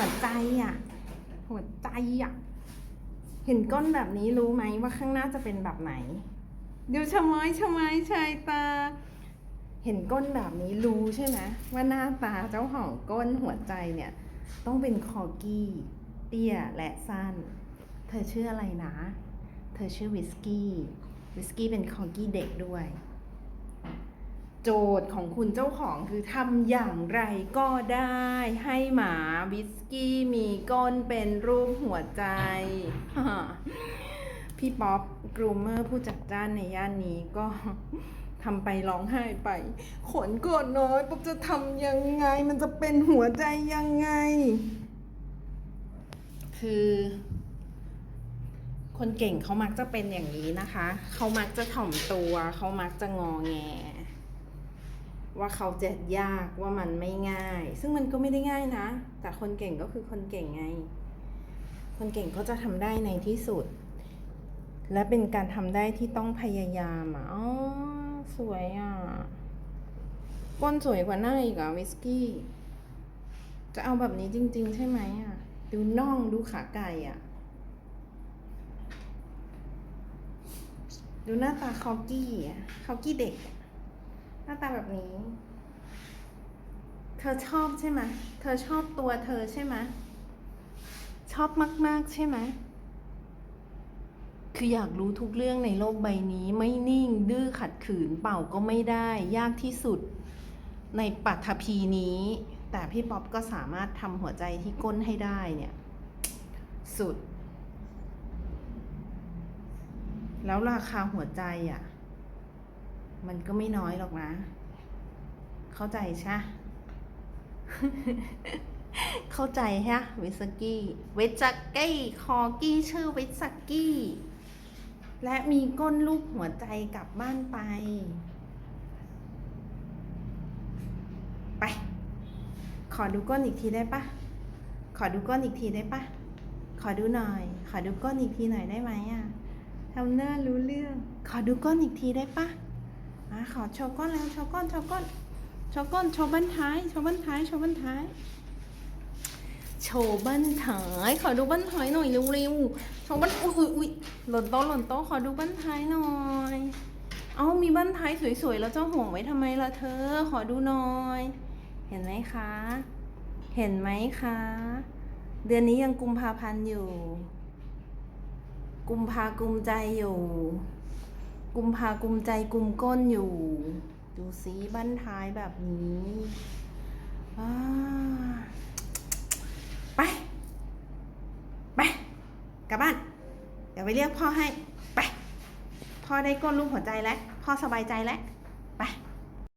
หัวใจอะ หัวใจอะ เห็นก้นแบบนี้รู้ไหมว่าข้างหน้าจะเป็นแบบไหนดูชะม้อยชะม้อยชายตา เห็นก้นแบบนี้รู้ใช่ไหมว่าหน้าตาเจ้าของก้นหัวใจเนี่ย ต้องเป็นคอกี้ เตี้ยและสั้น เธอชื่ออะไรนะ เธอชื่อวิสกี้ วิสกี้เป็นคอกี้เด็กด้วย โจทย์ของคุณเจ้าของคือทำอย่างไรก็ได้ ให้หมาวิสกี้มีก้นเป็นรูปหัวใจ พี่ป๊อปกรูมเมอร์ผู้จัดจ้านในย่านนี้ก็ทำไปร้องไห้ไป ขนกดน้อยป๊อปจะทำยังไง มันจะเป็นหัวใจยังไง คือ คนเก่งเขามักจะเป็นอย่างนี้นะคะ เขามักจะถ่อมตัว เขามักจะงอแง ว่าเขาจะยากว่ามันไม่ง่าย ซึ่งมันก็ไม่ได้ง่ายนะ แต่คนเก่งก็คือคนเก่งไง คนเก่งก็จะทำได้ในที่สุด และเป็นการทำได้ที่ต้องพยายามอะอ๋อสวยอะก้นสวยกว่าหน้าอีกอะวิสกี้ จะเอาแบบนี้จริง ๆ ใช่ไหมอะ ดูน่องดูขาไก่อะ ดูหน้าตาคอกี้อะคอกี้เด็กอะ น้าตาแบบนี้ เธอชอบใช่ไหมเธอชอบตัวเธอใช่ไหมชอบมากๆใช่ไหมคืออยากรู้ทุกเรื่องในโลกใบนี้ไม่นิ่ง ดื้อขัดขืนเป่าก็ไม่ได้ ยากที่สุดในปัทภีนี้ แต่พี่ป๊อปก็สามารถทำหัวใจที่ก้นให้ได้เนี่ย สุด แล้วราคาหัวใจอะ มันก็ไม่น้อยหรอกนะ เข้าใจใช่เข้าใจฮะวิสกี้เวสกี้คอกี้ชื่อเวสกี้ และมีก้นรูปหัวใจกลับบ้านไป ไป ขอดูก้นอีกทีได้ปะขอดูก้นอีกทีได้ปะขอดูหน่อย ขอดูก้นอีกทีหน่อยได้ไหมอะทำหน้ารู้เรื่อง ขอดูก้นอีกทีได้ปะ อะขอโชว์ก้อนแล้วโชว์ก้อนโชว์ก้อนโชว์ก้อนโชว์บั้นท้ายโชว์บั้นท้ายโชว์บั้นท้ายโชว์บั้นท้ายขอดูบั้นท้ายหน่อยเร็วๆโชว์บั้นอุ้ยอุ้ยอุ้ยหล่นโต๊ะหล่นโต๊ะขอดูบั้นท้ายหน่อย เอ้ามีบั้นท้ายสวยๆแล้วเจ้าห่วงไว้ทำไมล่ะเธอ ขอดูหน่อย เห็นไหมคะ เห็นไหมคะ เดือนนี้ยังกุมภาพันธ์อยู่ กุมภากุมใจอยู่ กุมภากุมใจกุมก้นอยู่ ดูสีบั้นท้ายแบบนี้ไป ไป กลับบ้าน เดี๋ยวไปเรียกพ่อให้ ไป พ่อได้ก้นรูปหัวใจแล้ว พ่อสบายใจแล้ว ไป